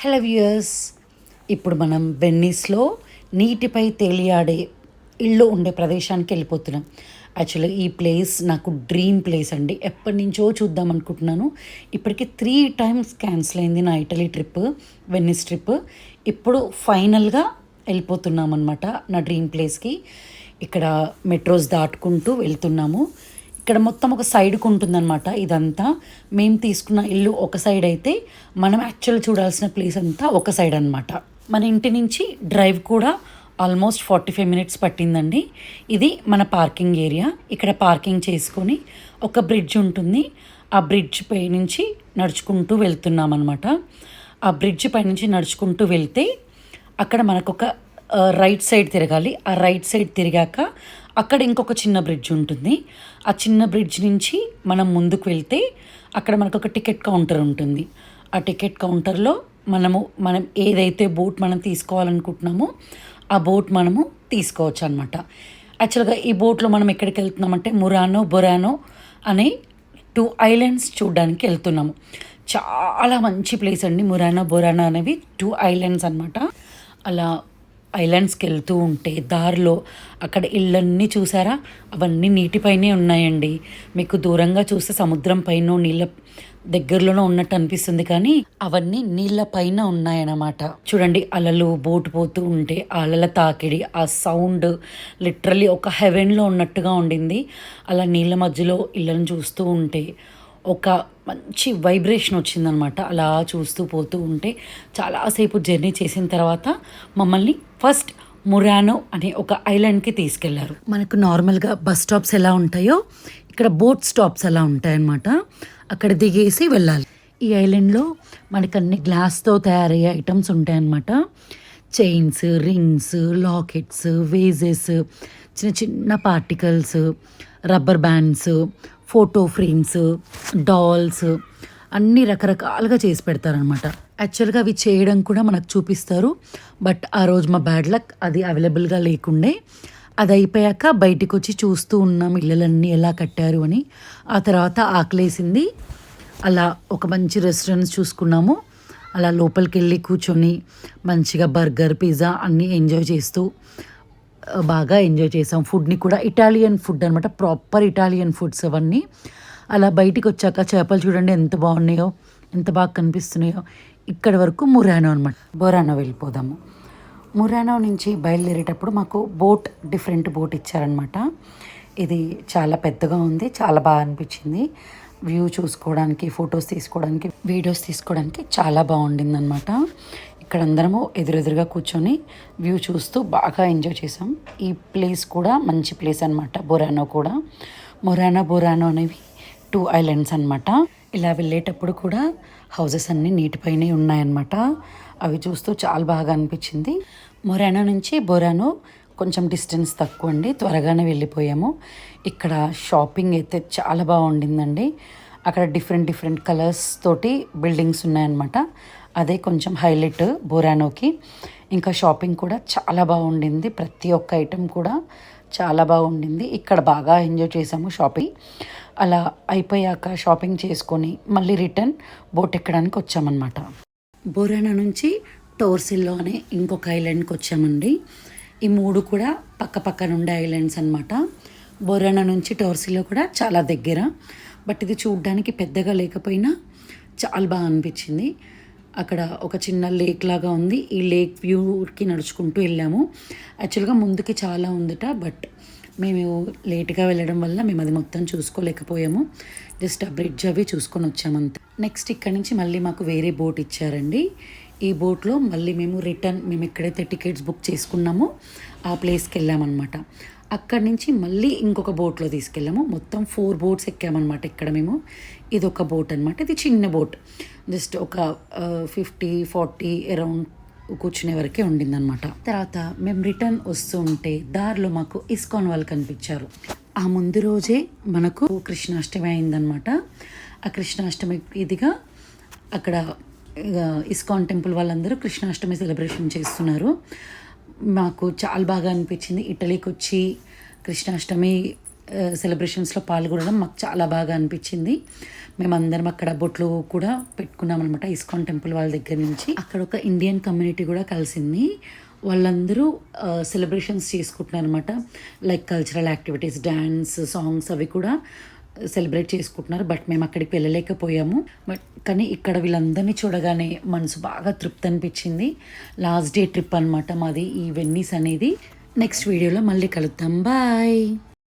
Hello viewers ఇప్పుడు మనం వెన్నీస్లో నీటిపై తేలియాడే ఇల్లు ఉండే ప్రదేశానికి వెళ్ళిపోతున్నాం. యాక్చువల్లీ ఈ ప్లేస్ నాకు డ్రీమ్ ప్లేస్ అండి. ఎప్పటి నుంచో చూద్దాం అనుకుంటున్నాను. ఇప్పటికి త్రీ టైమ్స్ క్యాన్సిల్ అయింది నా ఇటలీ ట్రిప్ వెన్నీస్ ట్రిప్. ఇప్పుడు ఫైనల్గా వెళ్ళిపోతున్నాం అనమాట నా డ్రీమ్ ప్లేస్కి. ఇక్కడ మెట్రోస్ దాటుకుంటూ వెళ్తున్నాము. ఇక్కడ మొత్తం ఒక సైడ్కు ఉంటుందన్నమాట ఇదంతా. మేము తీసుకున్న ఇల్లు ఒక సైడ్ అయితే మనం యాక్చువల్ చూడాల్సిన ప్లేస్ అంతా ఒక సైడ్ అనమాట మన ఇంటి నుంచి డ్రైవ్ కూడా ఆల్మోస్ట్ ఫార్టీ ఫైవ్ మినిట్స్ పట్టిందండి. ఇది మన పార్కింగ్ ఏరియా. ఇక్కడ పార్కింగ్ చేసుకొని ఒక బ్రిడ్జ్ ఉంటుంది. ఆ బ్రిడ్జ్ పై నుంచి నడుచుకుంటూ వెళ్తున్నాం అనమాట ఆ బ్రిడ్జ్ పై నుంచి నడుచుకుంటూ వెళ్తే అక్కడ మనకు ఒక రైట్ సైడ్ తిరగాలి. ఆ రైట్ సైడ్ తిరిగాక అక్కడ ఇంకొక చిన్న బ్రిడ్జ్ ఉంటుంది. ఆ చిన్న బ్రిడ్జ్ నుంచి మనం ముందుకు వెళ్తే అక్కడ మనకు ఒక టికెట్ కౌంటర్ ఉంటుంది. ఆ టికెట్ కౌంటర్లో మనము మనం ఏదైతే బోట్ మనం తీసుకోవాలనుకుంటున్నామో ఆ బోట్ మనము తీసుకోవచ్చు అనమాట యాక్చువల్గా ఈ బోట్లో మనం ఎక్కడికి వెళ్తున్నామంటే మురానో బొరానో అనే టూ ఐలాండ్స్ చూడడానికి వెళ్తున్నాము. చాలా మంచి ప్లేస్ అండి. మురానో బొరానో అనేవి టూ ఐలాండ్స్ అనమాట అలా ఐలాండ్స్కి వెళ్తూ ఉంటే దారిలో అక్కడ ఇళ్ళన్నీ చూసారా? అవన్నీ నీటిపైనే ఉన్నాయండి. మీకు దూరంగా చూస్తే సముద్రం పైన నీళ్ళ దగ్గరలోనే ఉన్నట్టు అనిపిస్తుంది కానీ అవన్నీ నీళ్ళ పైన ఉన్నాయన్నమాట. చూడండి అలలు బోటు పోతూ ఉంటే అలల తాకిడి ఆ సౌండ్ లిటరలీ ఒక హెవెన్లో ఉన్నట్టుగా ఉండింది. అలా నీళ్ళ మధ్యలో ఇళ్ళను చూస్తూ ఉంటే ఒక మంచి వైబ్రేషన్ వచ్చిందనమాట. అలా చూస్తూ పోతూ ఉంటే చాలాసేపు జర్నీ చేసిన తర్వాత మమ్మల్ని ఫస్ట్ మురానో అనే ఒక ఐలాండ్కి తీసుకెళ్ళారు. మనకు నార్మల్గా బస్ స్టాప్స్ ఎలా ఉంటాయో ఇక్కడ బోట్ స్టాప్స్ ఎలా ఉంటాయన్నమాట. అక్కడ దిగేసి వెళ్ళాలి. ఈ ఐలాండ్లో మనకు అన్ని గ్లాస్తో తయారయ్యే ఐటమ్స్ ఉంటాయన్నమాట. చైన్స్ రింగ్స్ లాకెట్స్ వేజెస్ చిన్న చిన్న particles rubber bands photo frames dolls అన్ని రకరకాలుగా చేసి పెడతారనమాట యాక్చువల్గా అవి చేయడం కూడా మనకు చూపిస్తారు. బట్ ఆ రోజు మా బ్యాడ్ లక్ అది అవైలబుల్గా లేకుండే. అది అయిపోయాక బయటకు వచ్చి చూస్తూ ఉన్నాం ఇళ్ళలన్నీ ఎలా కట్టారు అని. ఆ తర్వాత ఆకలేసింది. అలా ఒక మంచి రెస్టారెంట్స్ చూసుకున్నాము. అలా లోపలికి వెళ్ళి కూర్చొని మంచిగా బర్గర్ పిజ్జా అన్నీ ఎంజాయ్ చేస్తూ బాగా ఎంజాయ్ చేసాం. ఫుడ్ని కూడా ఇటాలియన్ ఫుడ్ అనమాట ప్రాపర్ ఇటాలియన్ ఫుడ్స్ అవన్నీ. అలా బయటికి వచ్చాక చేపలు చూడండి ఎంత బాగున్నాయో ఎంత బాగా కనిపిస్తున్నాయో. ఇక్కడ వరకు మురానో అనమాట బొరానో వెళ్ళిపోదాము. మురానో నుంచి బయలుదేరేటప్పుడు మాకు బోట్ డిఫరెంట్ బోట్ ఇచ్చారనమాట ఇది చాలా పెద్దగా ఉంది చాలా బాగా అనిపించింది. వ్యూ చూసుకోవడానికి ఫొటోస్ తీసుకోవడానికి వీడియోస్ తీసుకోవడానికి చాలా బాగుండిందనమాట ఇక్కడ అందరము ఎదురెదురుగా కూర్చొని వ్యూ చూస్తూ బాగా ఎంజాయ్ చేసాం ఈ ప్లేస్ కూడా మంచి ప్లేస్ అనమాట బొరానో కూడా. మొరానో బొరానో అనేవి టూ ఐలాండ్స్ అనమాట ఇలా వెళ్ళేటప్పుడు కూడా హౌసెస్ అన్నీ నీటిపైనే ఉన్నాయన్నమాట. అవి చూస్తూ చాలా బాగా అనిపించింది. మొరానో నుంచి బొరానో కొంచెం డిస్టెన్స్ తక్కువ అండి. త్వరగానే వెళ్ళిపోయాము. ఇక్కడ షాపింగ్ అయితే చాలా బాగుండిందండి. అక్కడ డిఫరెంట్ డిఫరెంట్ కలర్స్ తోటి బిల్డింగ్స్ ఉన్నాయన్నమాట. అదే కొంచెం హైలైట్ బొరానోకి. ఇంకా షాపింగ్ కూడా చాలా బాగుండింది. ప్రతి ఒక్క ఐటెం కూడా చాలా బాగుండింది. ఇక్కడ బాగా ఎంజాయ్ చేసాము షాపింగ్. అలా అయిపోయాక షాపింగ్ చేసుకొని మళ్ళీ రిటర్న్ బోట్ ఎక్కడానికి వచ్చామన్నమాట. బొరానా నుంచి టోర్సిల్లో అనే ఇంకొక ఐలాండ్కి వచ్చామండి. ఈ మూడు కూడా పక్క పక్కన ఉండే ఐలాండ్స్ అనమాట బొరానా నుంచి టోర్సిలో కూడా చాలా దగ్గర. బట్ ఇది చూడ్డానికి పెద్దగా లేకపోయినా చాలా బాగా అనిపించింది. అక్కడ ఒక చిన్న లేక్ లాగా ఉంది. ఈ లేక్ వ్యూకి నడుచుకుంటూ వెళ్ళాము. యాక్చువల్గా ముందుకి చాలా ఉందట బట్ మేము లేట్గా వెళ్ళడం వల్ల మేము అది మొత్తం చూసుకోలేకపోయాము. జస్ట్ ఆ బ్రిడ్జ్ అవి చూసుకొని వచ్చామంతే నెక్స్ట్ ఇక్కడ నుంచి మళ్ళీ మాకు వేరే బోట్ ఇచ్చారండి. ఈ బోట్లో మళ్ళీ మేము రిటర్న్ మేము ఎక్కడైతే టికెట్స్ బుక్ చేసుకున్నామో ఆ ప్లేస్కి వెళ్ళామన్నమాట. అక్కడి నుంచి మళ్ళీ ఇంకొక బోట్లో తీసుకెళ్ళాము. మొత్తం ఫోర్ బోట్స్ ఎక్కామన్నమాట ఇక్కడ మేము. ఇది ఒక బోట్ అనమాట ఇది చిన్న బోట్. జస్ట్ ఒక ఫిఫ్టీ ఫార్టీ అరౌండ్ కూర్చునే వరకే ఉండిందనమాట తర్వాత మేము రిటర్న్ వస్తుంటే ఉంటే దారిలో మాకు ఇస్కాన్ వాళ్ళు కనిపించారు. ఆ ముందు రోజే మనకు కృష్ణాష్టమి అయిందనమాట ఆ కృష్ణాష్టమి ఇదిగా అక్కడ ఇక ఇస్కాన్ టెంపుల్ వాళ్ళందరూ కృష్ణాష్టమి సెలబ్రేషన్ చేస్తున్నారు. మాకు చాలా బాగా అనిపించింది. ఇటలీకి వచ్చి కృష్ణాష్టమి సెలబ్రేషన్స్లో పాల్గొనడం మాకు చాలా బాగా అనిపించింది. మేమందరం అక్కడ బొట్లు కూడా పెట్టుకున్నాం అనమాట ఇస్కాన్ టెంపుల్ వాళ్ళ దగ్గర నుంచి. అక్కడ ఒక ఇండియన్ కమ్యూనిటీ కూడా కలిసింది. వాళ్ళందరూ సెలబ్రేషన్స్ చేసుకుంటున్నారు అనమాట like cultural activities dance songs అవి కూడా సెలబ్రేట్ చేసుకుంటున్నారు. బట్ మేము అక్కడికి వెళ్ళలేకపోయాము. బట్ కానీ ఇక్కడ వీళ్ళందరినీ చూడగానే మనసు బాగా తృప్తి అనిపించింది. లాస్ట్ డే ట్రిప్ అనమాట మాది ఈ వెన్నీస్ అనేది. నెక్స్ట్ వీడియోలో మళ్ళీ కలుద్దాం. బాయ్.